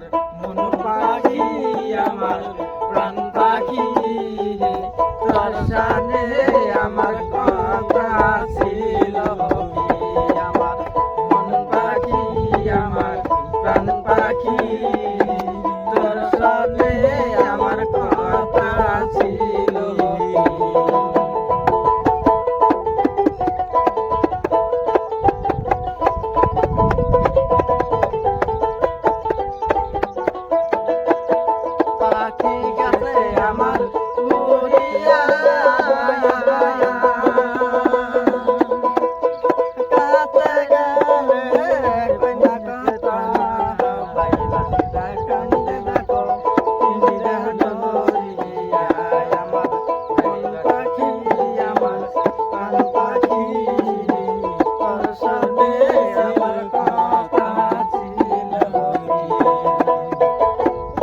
আমার মন পাখি, আমার প্রাণ পাখি তোর সানে আমার ছিল আমার মন পাখি, আমার প্রাণ পাখি Okay.